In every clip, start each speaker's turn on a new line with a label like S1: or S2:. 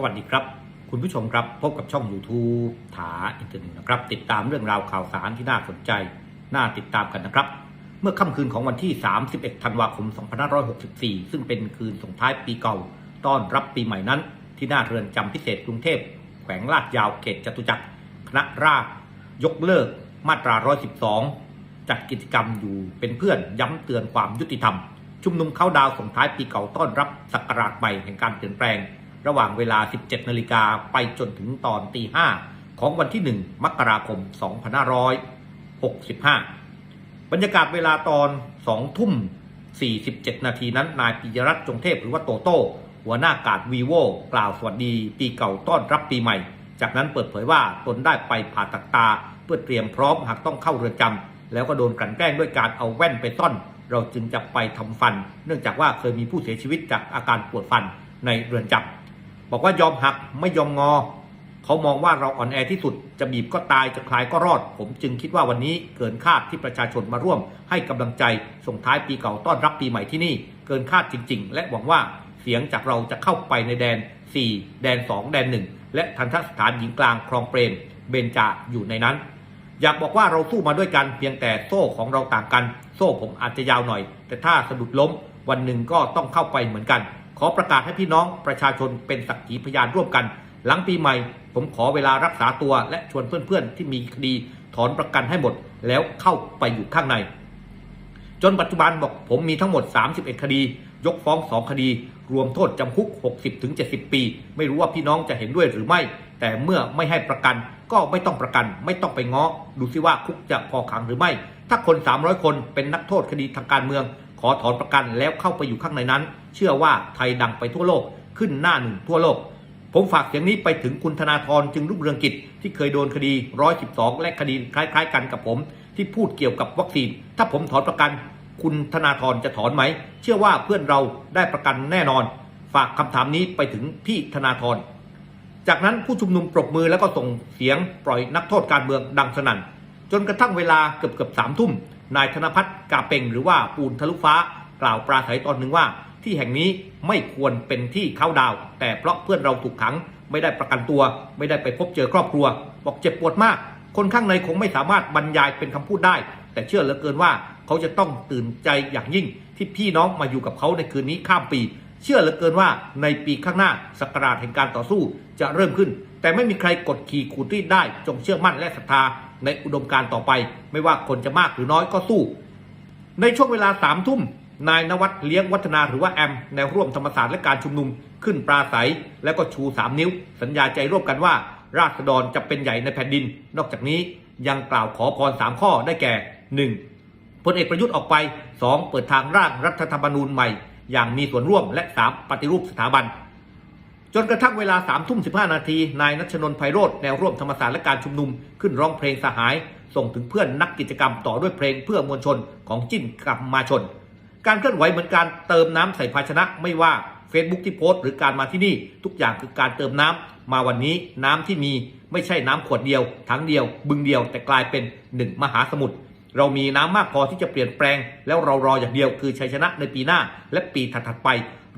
S1: สวัสดีครับ คุณผู้ชมครับพบกับช่อง YouTube ถาอินเทอร์เน็ตนะครับ ติดตามเรื่องราวข่าวสารที่น่าสนใจ น่าติดตามกันนะครับ เมื่อค่ำคืนของวันที่ 31 ธันวาคม 2564 ซึ่งเป็นคืนส่งท้ายปีเก่า ต้อนรับปีใหม่นั้น ที่หน้าเรือนจำพิเศษกรุงเทพ แขวงลาดยาวเขตจตุจักรคณะราษฎรยกเลิกมาตรา 112 จัดกิจกรรมอยู่เป็นเพื่อนย้ำเตือนความยุติธรรม ชุมนุมเข้าดาวส่งท้ายปีเก่าต้อนรับศักราชใหม่แห่งการเปลี่ยนแปลง ระหว่างเวลา 17 นาฬิกาไปจนถึงตอนตี 5 ของวันที่ 1 มกราคม 2565 บรรยากาศเวลาตอน 2 ทุ่ม 47 นาทีนั้น นายปิยรัตน์จงเทพหรือว่าโตโต้ หัวหน้ากาดวีโวกล่าวสวัสดี ปีเก่าต้อนรับปีใหม่ จากนั้นเปิดเผยว่าตนได้ไปผ่าตัดตา เพื่อเตรียมพร้อมหากต้องเข้าเรือนจำแล้วก็โดนกลั่นแกล้งด้วยการเอาแว่นไปซ่อนเราจึงจะไปทำฟัน เนื่องจากว่าเคยมีผู้เสียชีวิตจากอาการปวดฟันในเรือนจำ บอกว่ายอมหักไม่ยอมงอ เขามองว่าเราอ่อนแอที่สุด จะบีบก็ตายจะคลายก็รอด ผมจึงคิดว่าวันนี้เกินคาดที่ประชาชนมาร่วม ให้กำลังใจส่งท้ายปีเก่าต้อนรับปีใหม่ที่นี่ เกินคาดจริง ๆ และหวังว่าเสียงจากเราจะเข้าไปในแดน 4 แดน 2 แดน 1 และทันทสถานหญิงกลางคลองเปรมเบญจาอยู่ในนั้น อยากบอกว่าเราสู้มาด้วยกันเพียงแต่โซ่ของเราต่างกัน โซ่ผมอาจจะยาวหน่อย แต่ถ้าสะดุดล้มวันหนึ่งก็ต้องเข้าไปเหมือนกัน ขอประกาศให้พี่น้องประชาชนเป็นสักขีพยานร่วมกัน หลังปีใหม่ ผมขอเวลารักษาตัวและชวนเพื่อนๆ ที่มีคดีถอนประกันให้หมด แล้วเข้าไปอยู่ข้างใน จนปัจจุบันบอกผมมีทั้งหมด 31 คดี ยกฟ้อง 2 คดี รวมโทษจำคุก 60-70 ปี ไม่รู้ว่าพี่น้องจะเห็นด้วยหรือไม่ แต่เมื่อไม่ให้ประกันก็ไม่ต้องประกัน ไม่ต้องไปง้อดูซิว่าคุกจะพอขังหรือไม่ ถ้าคน 300 คนเป็นนักโทษคดีทางการเมือง ขอถอนประกันแล้วเข้าไปอยู่ข้างในนั้น เชื่อว่าไทยดังไปทั่วโลกขึ้นหน้าหนึ่งทั่วโลก ผมฝากเสียงนี้ไปถึงคุณธนาธรจึงรุ่งเรืองกิจ ที่เคยโดนคดี 112 และคดีคล้าย ๆ กันกับผม ที่พูดเกี่ยวกับวัคซีน ถ้าผมถอนประกันคุณธนาธรจะถอนไหม เชื่อว่าเพื่อนเราได้ประกันแน่นอน ฝากคำถามนี้ไปถึงพี่ธนาธรจากนั้นผู้ชุมนุมปรบมือแล้วก็ส่งเสียงปล่อยนักโทษการเมืองดังสนั่น จนกระทั่งเวลาเกือบเกือบสามทุ่มนายธนพัฒน์กาเปงหรือว่าปูนทะลุฟ้ากล่าวปราศัยตอนหนึ่งว่า ที่แห่งนี้ไม่ควรเป็นที่เข้าดาว แต่เพราะเพื่อนเราถูกขัง ไม่ได้ประกันตัว ไม่ได้ไปพบเจอครอบครัว บอกเจ็บปวดมาก คนข้างในคงไม่สามารถบรรยายเป็นคำพูดได้ แต่เชื่อเหลือเกินว่าเขาจะต้องตื่นใจอย่างยิ่ง ที่พี่น้องมาอยู่กับเขาในคืนนี้ข้ามปี เชื่อเหลือเกินว่าในปีข้างหน้าสกราชแห่งการต่อสู้จะเริ่มขึ้น แต่ไม่มีใครกดขี่ขูดรีดได้ จงเชื่อมั่นและศรัทธาในอุดมการต่อไป ไม่ว่าคนจะมากหรือน้อยก็สู้ ในช่วงเวลาสามทุ่ม นายนวัดเลี้ยงวัฒนาหรือว่าแอมแนวร่วมธรรมศาสตร์และการชุมนุมขึ้นปราศัย แล้วก็ชู 3 นิ้ว สัญญาใจร่วมกันว่า ราษฎรจะเป็นใหญ่ในแผ่นดิน นอกจากนี้ยังกล่าวขอพร 3 ข้อได้แก่ 1. พลเอกประยุทธ์ออกไป 2. เปิดทางร่างรัฐธรรมนูญใหม่ อย่างมีส่วนร่วมและ 3. ปฏิรูปสถาบัน จนกระทั่งเวลา3ามทุ่มสินาที นายนัชนนท์ไพโรธแนวร่วมธรรมศาสตร์และการชุมนุมขึ้นร้องเพลงสหาย ส่งถึงเพื่อนนักกิจกรรมต่อด้วยเพลงเพื่อมวลชนของจิ้นกับมาชน การเคลื่อนไหวเหมือนการเติมน้ำใส่ภาชนะไม่ว่า Facebook ที่โพสต์หรือการมาที่นี่ ทุกอย่างคือการเติมน้ำมาวันนี้น้ำที่มีไม่ใช่น้ำขวดเดียวถังเดียว บึงเดียว แต่กลายเป็นหนึ่งมหาสมุทรเรามีน้ำมากพอที่จะเปลี่ยนแปลง แล้วเรารออย่างเดียวคือชัยชนะในปีหน้า และปีถัดๆไป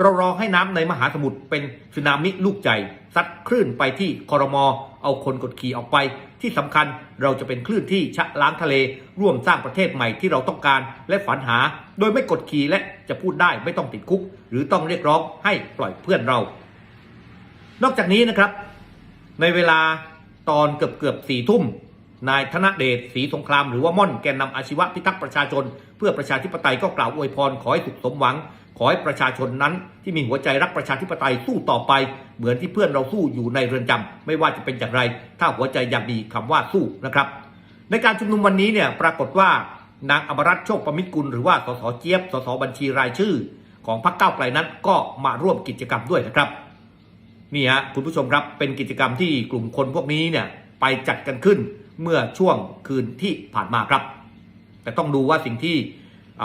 S1: เรารอให้น้ำในมหาสมุทรเป็นสึนามิลูกใหญ่ซัดคลื่นไปที่คอรมอเอาคนกดขี่ออกไป ที่สำคัญเราจะเป็นคลื่นที่ชะล้างทะเล ร่วมสร้างประเทศใหม่ที่เราต้องการและฝันหา โดยไม่กดขี่และจะพูดได้ไม่ต้องติดคุก หรือต้องเรียกร้องให้ปล่อยเพื่อนเรา นอกจากนี้นะครับ ในเวลาตอนเกือบเกือบสี่ทุ่มนายธนเดชศรีสงครามหรือว่าม่อนแกนนำอาชีวะพิทักษ์ประชาชน เพื่อประชาธิปไตยก็กล่าวอวยพรขอให้สุขสมหวัง ขอให้ประชาชนนั้นที่มีหัวใจรักประชาธิปไตยสู้ต่อไป เหมือนที่เพื่อนเราสู้อยู่ในเรือนจำไม่ว่าจะเป็นอย่างไร ถ้าหัวใจยังมีคำว่าสู้นะครับ ในการชุมนุมวันนี้เนี่ยปรากฏว่านางอมรัตโชคประมิตรกุลหรือว่าสสเจี๊ยบสสบัญชีรายชื่อ ของพรรคก้าวไกลนั้นก็มาร่วมกิจกรรมด้วยนะครับนี่ฮะคุณผู้ชมครับเป็นกิจกรรมที่กลุ่มคนพวกนี้เนี่ยไปจัดกันขึ้นเมื่อช่วงคืนที่ผ่านมาครับ แต่ต้องดูว่าสิ่งที่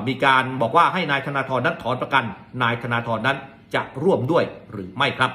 S1: มีการบอกว่าให้นายธนาธรนั้นถอนประกัน นายธนาธรนั้นจะร่วมด้วยหรือไม่ครับ